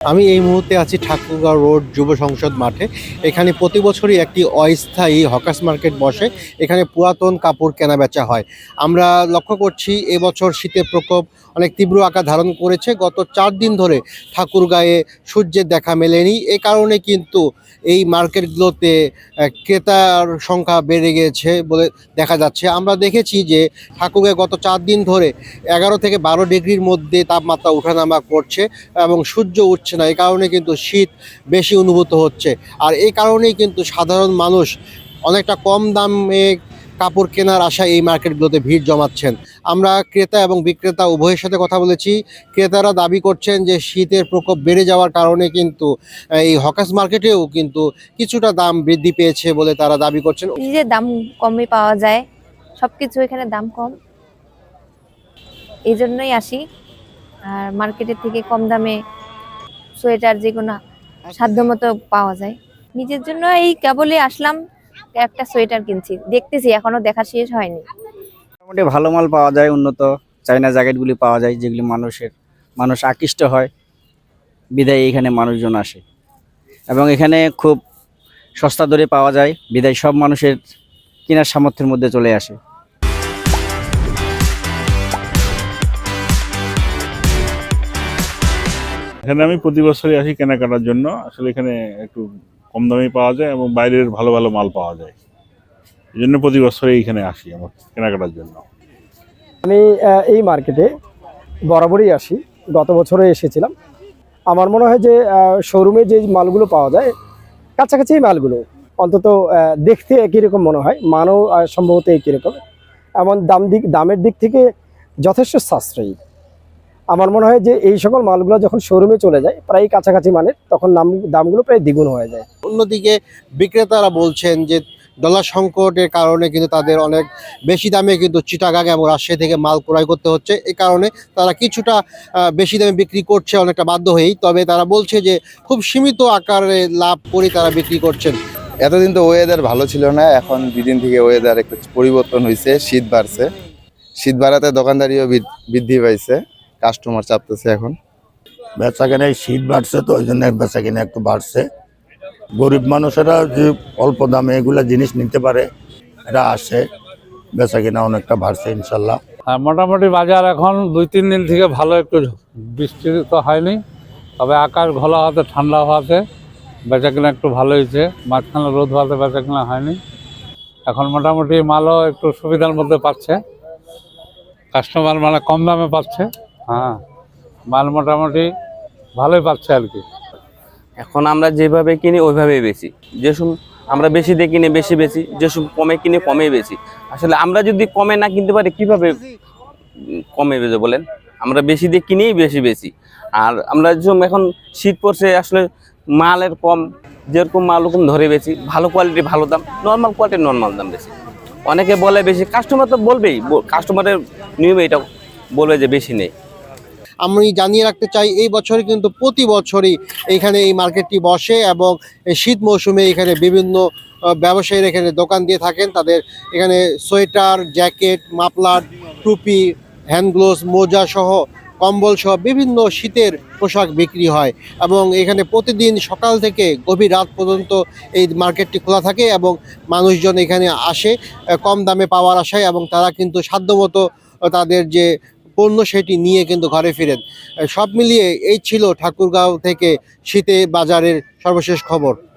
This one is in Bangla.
আমি এই মুহূর্তে আছি ঠাকুরগাঁও রোড যুব সংসদ মাঠে। এখানে প্রতি বছরই একটি অস্থায়ী হকাস মার্কেট বসে। এখানে পুরাতন কাপড় কেনা বেচা হয়। আমরা লক্ষ্য করছি এবছর শীতের প্রকোপ অনেক তীব্র আকার ধারণ করেছে। গত চার দিন ধরে ঠাকুরগাঁয়ে সূর্যের দেখা মেলেনি। এ কারণে কিন্তু এই মার্কেটগুলোতে ক্রেতার সংখ্যা বেড়ে গিয়েছে বলে দেখা যাচ্ছে। আমরা দেখেছি যে ঠাকুরগাঁয়ে গত চার দিন ধরে এগারো থেকে বারো ডিগ্রির মধ্যে তাপমাত্রা ওঠানামা করছে এবং সূর্য উঠছে না। এই কারণে কিন্তু শীত বেশি অনুভূত হচ্ছে। আর এই কারণেই কিন্তু সাধারণ মানুষ অনেকটা কম দামে কাপড় কেনার আশায় এই মার্কেটগুলোতে ভিড় জমাচ্ছেন। আমরা ক্রেতা এবং বিক্রেতা উভয়ের সাথে কথা বলেছি। ক্রেতারা দাবি করছেন যে শীতের প্রকোপ বেড়ে যাওয়ার কারণে কিন্তু এই হকাস মার্কেটেও কিন্তু কিছুটা দাম বৃদ্ধি পেয়েছে বলে তারা দাবি করছেন। যে দাম কমে পাওয়া যায়। সবকিছু এখানে দাম কম। এই জন্যই আসি। আর মার্কেটের থেকে কম দামে সোয়েটার যে কোনো সাধ্য মতো পাওয়া যায়। নিজের জন্য এই কেবলই আসলাম একটা সোয়েটার কিনছি। দেখতেছি এখনও দেখা শেষ হয়নি। মোটামুটি ভালো মাল পাওয়া যায় উন্নত চাইনা জ্যাকেটগুলি পাওয়া যায় যেগুলি মানুষের মানুষ আকৃষ্ট হয়। বিদায় এখানে মানুষজন আসে। এবং এখানে খুব সস্তা দরে পাওয়া যায়। বিদায় সব মানুষের কেনার সামর্থ্যের মধ্যে চলে আসে। এখানে আমি প্রতি বছরই আসি কেনাকাটার জন্য। আসলে এখানে একটু কম দামে পাওয়া যায় এবং বাইরের ভালো ভালো মাল পাওয়া যায়। এই জন্য প্রতি বছরই এখানে আসি আমার কেনাকাটার জন্য। আমি এই মার্কেটে বরাবরই আসি। গত বছরে এসেছিলাম। আমার মনে হয় যে শোরুমে যে মালগুলো পাওয়া যায়, কাছাকাছি মালগুলো, অন্তত দেখতে একই রকম মনে হয়, মানও সম্ভবত একই রকম। এমন দাম দিক, দামের দিক থেকে যথেষ্ট সাশ্রয়ী। আমার মনে হয় যে এই সকল মালগুলো যখন শোরুমে চলে যায় প্রায় কাছাকাছি মানের তখন নাম দামগুলো প্রায় দ্বিগুণ হয়ে যায়। অন্যদিকে বিক্রেতারা বলছেন যে ডলার সংকটের কারণে কিন্তু তাদের অনেক বেশি দামে কিন্তু চিটাগাং এবং রাজশাহী থেকে মাল ক্রয় করতে হচ্ছে। এই কারণে তারা কিছুটা বেশি দামে বিক্রি করছে অনেকটা বাধ্য হয়েই। তবে তারা বলছে যে খুব সীমিত আকারে লাভ করে তারা বিক্রি করছেন। এতদিন তো ওয়েদার ভালো ছিল না এখন দুদিন থেকে ওয়েদার একটু পরিবর্তন হয়েছে শীত বাড়ছে। শীত বাড়াতে দোকানদারিও বৃদ্ধি পাইছে। কাস্টমার চাপতেছে এখন। বেচা কেনে শীত বাড়ছে তো ওই জন্য বেচা কেনে একটু বাড়ছে। গরিব মানুষেরা যে অল্প দামে এগুলা জিনিস নিতে পারে এটা আসে বেচা কেনা অনেকটা বাড়ছে ইনশাল্লাহ। আর মোটামুটি বাজার এখন দুই তিন দিন থেকে ভালো একটু বৃষ্টি তো হয়নি তবে আকাশ ঘোলা হতে ঠান্ডা হওয়াতে বেচা কিনা একটু ভালো হয়েছে। মাঝখানে রোদ হওয়াতে বেচা কিনা হয়নি। এখন মোটামুটি মালও একটু সুবিধার মধ্যে পাচ্ছে। কাস্টমার মানে কম দামে পাচ্ছে। হ্যাঁ মাল মোটামুটি ভালোই পাচ্ছে আর কি। এখন আমরা যেভাবে কিনি, ওইভাবেই বেশি যেসব আমরা বেশি দিয়ে কিনে, বেশি বেশি যেসব কমে কিনে কমে বেশি আসলে আমরা যদি কমে না কিনতে পারি, কীভাবে কমে বেজে বলেন? আমরা বেশি দিয়ে কিনেই বেশি বেশি আর আমরা এখন শীত পড়ছে, আসলে মালের কম, যেরকম মাল ওরকম ধরে বেশি ভালো কোয়ালিটি ভালো দাম নর্মাল কোয়ালিটি নর্মাল দাম বেশি। অনেকে বলে বেশি কাস্টমার তো বলবেই। কাস্টমারের নিয়মে এটা বলবে যে বেশি নেই। আমি জানিয়ে রাখতে চাই, এই বছরে কিন্তু প্রতি বছরই এখানে এই মার্কেটটি বসে এবং শীত মৌসুমে এখানে বিভিন্ন ব্যবসায়ীরা এখানে দোকান দিয়ে থাকেন। তাদের এখানে সোয়েটার, জ্যাকেট, মাফলার, টুপি, হ্যান্ড গ্লোভস, মোজা সহ কম্বল সহ বিভিন্ন শীতের পোশাক বিক্রি হয় এবং এখানে প্রতিদিন সকাল থেকে গভীর রাত পর্যন্ত এই মার্কেটটি খোলা থাকে এবং মানুষজন এখানে আসে কম দামে পাওয়ার আশায় এবং তারা কিন্তু সাধ্যমতো তাদের যে পণ্য সেটি নিয়ে কিন্তু ঘরে ফিরেন। সব মিলিয়ে এই ছিল ঠাকুরগাঁও থেকে শীতে বাজারের সর্বশেষ খবর।